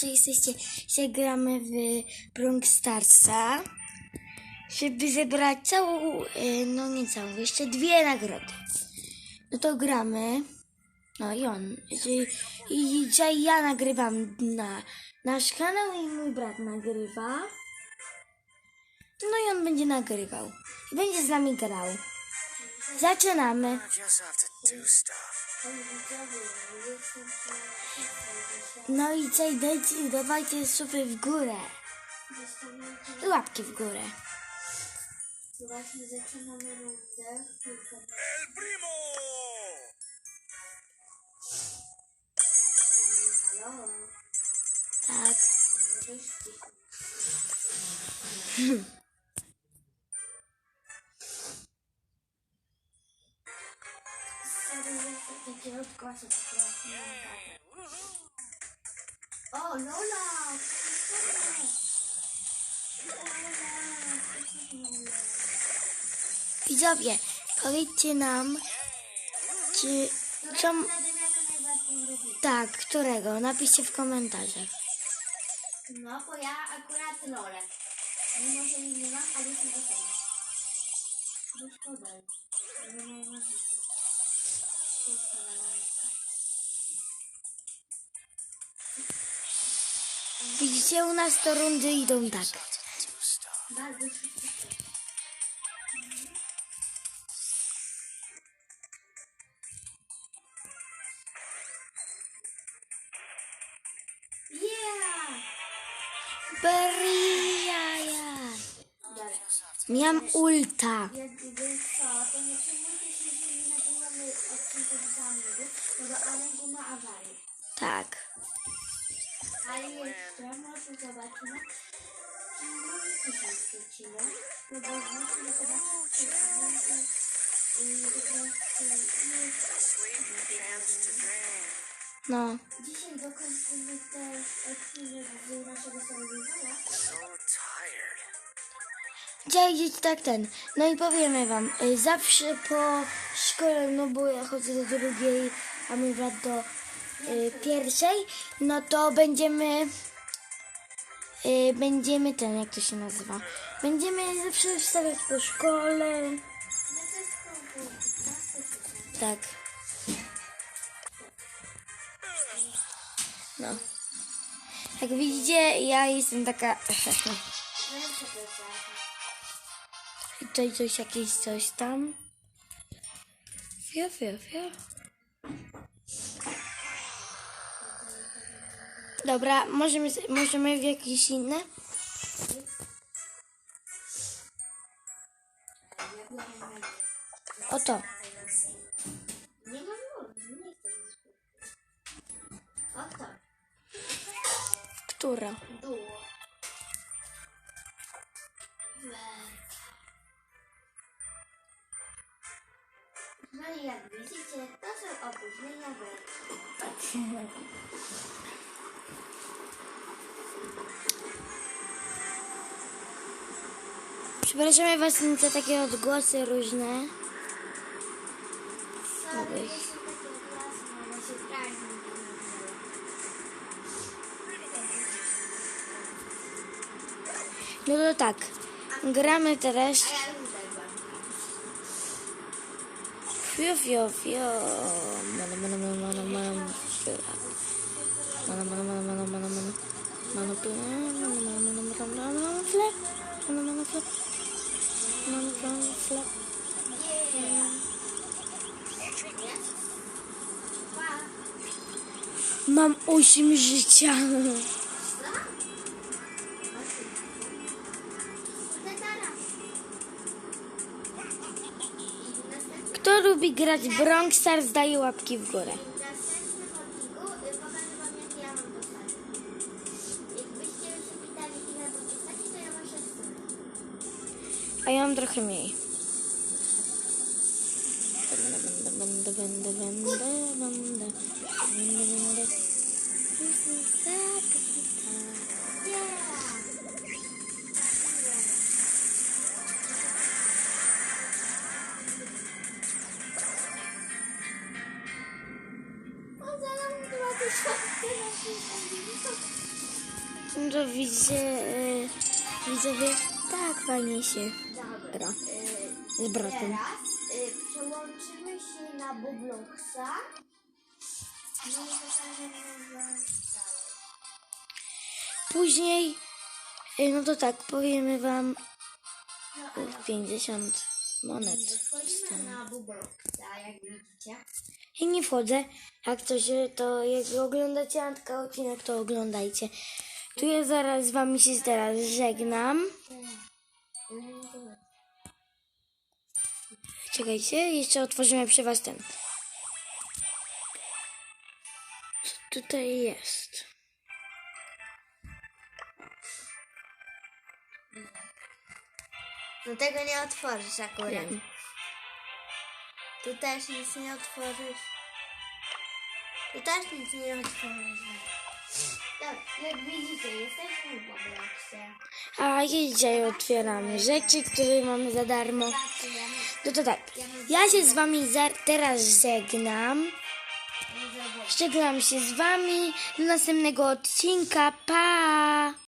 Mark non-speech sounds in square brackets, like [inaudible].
że jesteście, że gramy w Bronx Starsa, żeby zebrać całą, y, no nie całą, jeszcze dwie nagrody. No to gramy. No i on. I, i dzisiaj ja nagrywam na nasz kanał i mój brat nagrywa. No i on będzie nagrywał. I będzie z nami grał. Zaczynamy. No i dajcie, dawajcie suby w górę. I łapki w górę. Właśnie zaczynamy rundę. El primo! Halo, Tak. [laughs] że takie odgłosy po prostu nie mam O, Lola! Widzowie, powiedzcie nam, czy... Co, tak, którego? Napiszcie w komentarzach. No, bo ja akurat Lolę. Mimo, że nie mam, ale jestem. No szkoda. Nie mam możliwości. Widzicie, u nas to rundy idą tak. Bardzo szybko. Yeah! Beriaja. Dalej. To może zobaczymy, no bo musimy zobaczyć, czy. No. Dzisiaj dokończymy też odcinek z naszego telewizora. Dzisiaj idziecie tak ten. No i powiemy wam, y, zawsze po szkole, no bo ja chodzę do drugiej, a mój brat do pierwszej, no to będziemy, y, będziemy ten, jak to się nazywa, będziemy zawsze wstawiać po szkole, tak. No. Jak widzicie, ja jestem taka... [laughs] Tutaj coś jakieś coś tam. Fio, fio, fio. Dobra, możemy, możemy w jakieś inne? Oto. Która? No i jak widzicie, to są opóźnienia wersji. [laughs] Przepraszamy Was za takie odgłosy różne. Sorry, Oj. że są takie glasne, ale się prażni. No to tak. Gramy teraz. A ja już zajęłam. Fio, fio, fio. Mano, mano, mano, mano, mano. Fio. Mano, mano, mano, mano, mano, mano. Mano, fio. Mano, mano, mano, mano, mano, mano, flip. Mano, mano, flip. Mano, mano, flip. Mam 8 życia. Kto lubi grać w Bronx Stars, daje łapki w górę. A ja mam trochę mniej. No widzę, widzowie, tak fajnie się. Gra Y, z bratem. Teraz y, przełączymy się na Bobloxa. No. Później, e, no to tak, powiemy wam No, e, 50 monet. Wchodzimy na Bobloxa, jak widzicie. I nie wchodzę. Jak coś, e, to jak oglądacie Antka odcinek, to oglądajcie. Tu ja zaraz z wami się teraz żegnam. Czekajcie, jeszcze otworzymy przy was ten. Co tutaj jest? No tego nie otworzysz akurat. Wiem. Tu też nic nie otworzysz. Tu też nic nie otworzysz. Tak, jak widzicie, jesteśmy w Robloxie. A dzisiaj otwieramy rzeczy, które mamy za darmo. No to tak, ja się z wami za, teraz żegnam. Żegnam się z wami do następnego odcinka. Pa!